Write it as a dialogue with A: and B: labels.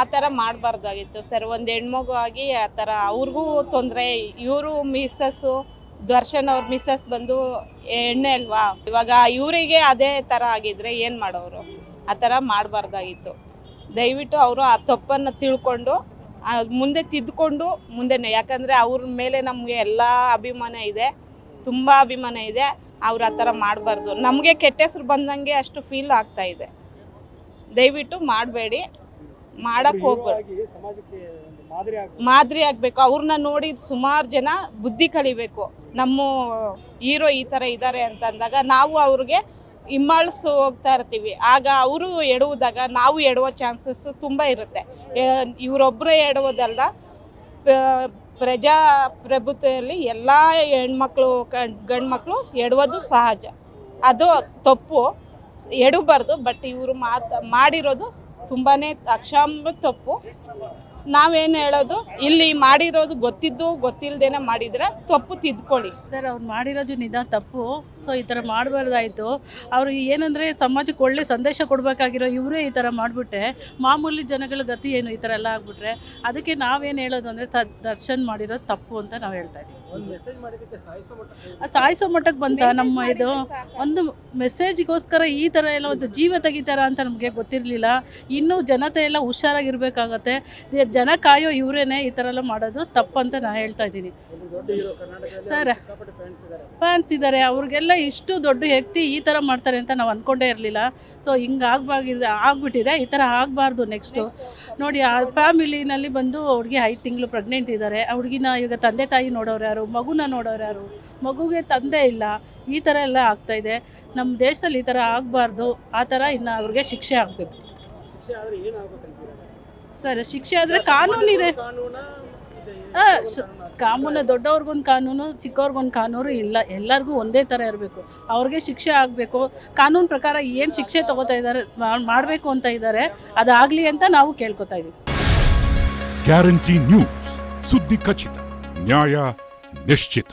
A: ಆ ಥರ ಮಾಡಬಾರ್ದಾಗಿತ್ತು. ಸರ್, ಒಂದು ಹೆಣ್ಮಗು ಆಗಿ ಆ ಥರ ಅವ್ರಿಗೂ ತೊಂದರೆ, ಇವರು ಮಿಸ್ಸಸ್ಸು, ದರ್ಶನ್ ಅವ್ರ ಮಿಸ್ಸಸ್ ಬಂದು ಎಣ್ಣೆ ಅಲ್ವಾ? ಇವಾಗ ಇವರಿಗೆ ಅದೇ ಥರ ಆಗಿದ್ರೆ ಏನು ಮಾಡೋರು? ಆ ಥರ ಮಾಡಬಾರ್ದಾಗಿತ್ತು. ದಯವಿಟ್ಟು ಅವರು ಆ ತಪ್ಪನ್ನು ತಿಳ್ಕೊಂಡು ಮುಂದೆ ತಿದ್ದುಕೊಂಡು ಮುಂದೆ ಯಾಕಂದರೆ ಅವ್ರ ಮೇಲೆ ನಮಗೆ ಎಲ್ಲ ಅಭಿಮಾನ ಇದೆ, ತುಂಬ ಅಭಿಮಾನ ಇದೆ. ಅವ್ರು ಆ ಥರ ಮಾಡಬಾರ್ದು. ನಮಗೆ ಕೆಟ್ಟ ಹೆಸ್ರು ಬಂದಂಗೆ ಅಷ್ಟು ಫೀಲ್ ಆಗ್ತಾ ಇದೆ. ದಯವಿಟ್ಟು ಮಾಡಬೇಡಿ. ಮಾಡಕ್ಕೆ
B: ಹೋಗ್ಬೇಕು ಮಾದರಿ ಆಗ್ಬೇಕು.
A: ಅವ್ರನ್ನ ನೋಡಿ ಸುಮಾರು ಜನ ಬುದ್ಧಿ ಕಲಿಬೇಕು. ನಮ್ಮ ಹೀರೋ ಈ ತರ ಇದ್ದಾರೆ ಅಂತ ಅಂದಾಗ ನಾವು ಅವ್ರಿಗೆ ಹಿಮ್ಮಳಿಸಿ ಹೋಗ್ತಾ ಇರ್ತೀವಿ. ಆಗ ಅವರು ಎಡುವುದಾಗ ನಾವು ಎಡುವ ಚಾನ್ಸಸ್ ತುಂಬ ಇರುತ್ತೆ. ಇವರೊಬ್ಬರೇ ಎಡುವುದಲ್ಲ ಪ್ರಜಾಪ್ರಭುತ್ವದಲ್ಲಿ ಎಲ್ಲ ಹೆಣ್ಮಕ್ಳು ಗಂಡು ಮಕ್ಕಳು ಎಡುವುದು ಸಹಜ. ಅದು ತಪ್ಪು. ಎಡಬಾರ್ದು ಬಟ್ ಇವರು ಮಾತು ಮಾಡಿರೋದು ತುಂಬಾನೇ ಅಕ್ಷಾಂಶ ತಪ್ಪು. ನಾವೇನು ಹೇಳೋದು ಇಲ್ಲಿ ಮಾಡಿರೋದು ಗೊತ್ತಿದ್ದು ಗೊತ್ತಿಲ್ಲದೇನೆ ಮಾಡಿದ್ರೆ ತಪ್ಪು ತಿದ್ಕೊಳ್ಳಿ.
C: ಸರ್ ಅವ್ರು ಮಾಡಿರೋದು ನಿಧಾನ ತಪ್ಪು. ಸೊ ಈ ಥರ ಮಾಡಬಾರ್ದಾಯಿತು. ಅವರು ಏನಂದರೆ ಸಮಾಜಕ್ಕೆ ಒಳ್ಳೆ ಸಂದೇಶ ಕೊಡಬೇಕಾಗಿರೋ ಇವರೇ ಈ ಥರ ಮಾಡಿಬಿಟ್ರೆ ಮಾಮೂಲಿ ಜನಗಳ ಗತಿ ಏನು ಈ ಥರ ಎಲ್ಲ ಆಗ್ಬಿಟ್ರೆ ಅದಕ್ಕೆ ನಾವೇನು ಹೇಳೋದು ಅಂದರೆ ತ ದರ್ಶನ್ ಮಾಡಿರೋದು ತಪ್ಪು ಅಂತ ನಾವು ಹೇಳ್ತಾ ಇದ್ದೀವಿ
B: ಸಾಯಿಸೋ
C: ಮಟ್ಟಕ್ಕೆ ಬಂತ ನಮ್ಮ ಇದು? ಒಂದು ಮೆಸೇಜಿಗೋಸ್ಕರ ಈ ಥರ ಎಲ್ಲ ಒಂದು ಜೀವ ತೆಗಿತಾರ ಅಂತ ನಮಗೆ ಗೊತ್ತಿರಲಿಲ್ಲ. ಇನ್ನೂ ಜನತೆ ಎಲ್ಲ ಹುಷಾರಾಗಿರ್ಬೇಕಾಗತ್ತೆ. ಜನ ಕಾಯೋ ಇವರೇನೆ ಈ ಥರ ಎಲ್ಲ ಮಾಡೋದು ತಪ್ಪಂತ ನಾನು ಹೇಳ್ತಾ ಇದ್ದೀನಿ. ಸರ್.
B: ಫ್ಯಾನ್ಸ್ ಇದ್ದಾರೆ
C: ಅವ್ರಿಗೆಲ್ಲ ಇಷ್ಟು ದೊಡ್ಡ ವ್ಯಕ್ತಿ ಈ ಥರ ಮಾಡ್ತಾರೆ ಅಂತ ನಾವು ಅಂದ್ಕೊಂಡೇ ಇರಲಿಲ್ಲ. ಸೊ ಹಿಂಗೆ ಆಗ್ಬಾಗಿದೆ ಆಗ್ಬಿಟ್ಟಿದೆ. ಈ ಥರ ಆಗಬಾರ್ದು ನೆಕ್ಸ್ಟು ನೋಡಿ, ಆ ಫ್ಯಾಮಿಲಿನಲ್ಲಿ ಬಂದು ಅವ್ರಿಗೆ ಐದು ತಿಂಗಳು ಪ್ರೆಗ್ನೆಂಟ್ ಇದ್ದಾರೆ ಅವ್ರಿಗಿನ ಈಗ ತಂದೆ ತಾಯಿ ನೋಡೋರು ಯಾರು? ಮಗುನ ನೋಡೋರು ಯಾರು? ಮಗುಗೆ ತಂದೆ ಇಲ್ಲ. ಈ ಥರ ಎಲ್ಲ ಆಗ್ತಾ ಇದೆ. ನಮ್ಮ ದೇಶದಲ್ಲಿ ಈ ಥರ ಆಗಬಾರ್ದು ಆ ಥರ ಇನ್ನು ಅವ್ರಿಗೆ ಶಿಕ್ಷೆ ಆಗಬೇಕು.
B: ಶಿಕ್ಷೆ ಆದ್ರೆ ಏನಾಗ್ಬೇಕಂತೀರ
C: ಸರ್ ಶಿಕ್ಷೆ ಆದರೆ ಕಾನೂನಿದೆ
B: ಕಾನೂನ ಇದೆ?
C: ಕಾನೂನು ದೊಡ್ಡವ್ರಿಗೊಂದು ಕಾನೂನು ಚಿಕ್ಕವ್ರಿಗೊಂದು ಕಾನೂನು ಇಲ್ಲ. ಎಲ್ಲರಿಗೂ ಒಂದೇ ಥರ ಇರಬೇಕು. ಅವ್ರಿಗೆ ಶಿಕ್ಷೆ ಆಗಬೇಕು. ಕಾನೂನು ಪ್ರಕಾರ ಏನು ಶಿಕ್ಷೆ ತಗೋತಾ ಇದ್ದಾರೆ ಮಾಡಬೇಕು ಅಂತ ಇದ್ದಾರೆ ಅದಾಗಲಿ ಅಂತ ನಾವು ಕೇಳ್ಕೊತಾ ಇದ್ದೀವಿ
D: ಗ್ಯಾರಂಟಿ ನ್ಯೂಸ್ ಸುದ್ದಿ ಖಚಿತ ನ್ಯಾಯ ನಿಶ್ಚಿತ.